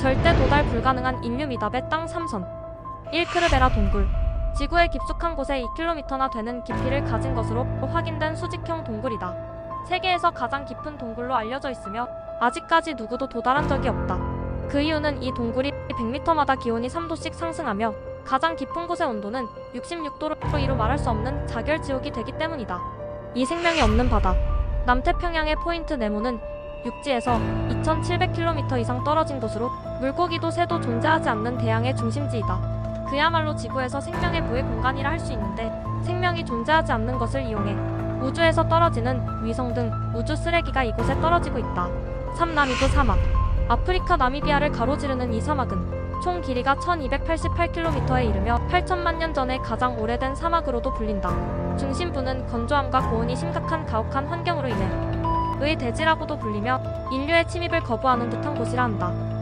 절대 도달 불가능한 인류 미답의 땅 3선 1크르베라 동굴 지구의 깊숙한 곳에 2km나 되는 깊이를 가진 것으로 확인된 수직형 동굴이다. 세계에서 가장 깊은 동굴로 알려져 있으며 아직까지 누구도 도달한 적이 없다. 그 이유는 이 동굴이 100m마다 기온이 3도씩 상승하며 가장 깊은 곳의 온도는 66도로 이루 말할 수 없는 자결 지옥이 되기 때문이다. 이 생명이 없는 바다 남태평양의 포인트 네모는 육지에서 2,700km 이상 떨어진 곳으로 물고기도 새도 존재하지 않는 대양의 중심지이다. 그야말로 지구에서 생명의 모의 공간이라 할 수 있는데 생명이 존재하지 않는 것을 이용해 우주에서 떨어지는 위성 등 우주 쓰레기가 이곳에 떨어지고 있다. 3나미브 사막 아프리카 나미비아를 가로지르는 이 사막은 총 길이가 1288km에 이르며 8천만 년 전에 가장 오래된 사막으로도 불린다. 중심부는 건조함과 고온이 심각한 가혹한 환경으로 인해 의 대지라고도 불리며 인류의 침입을 거부하는 듯한 곳이라 한다.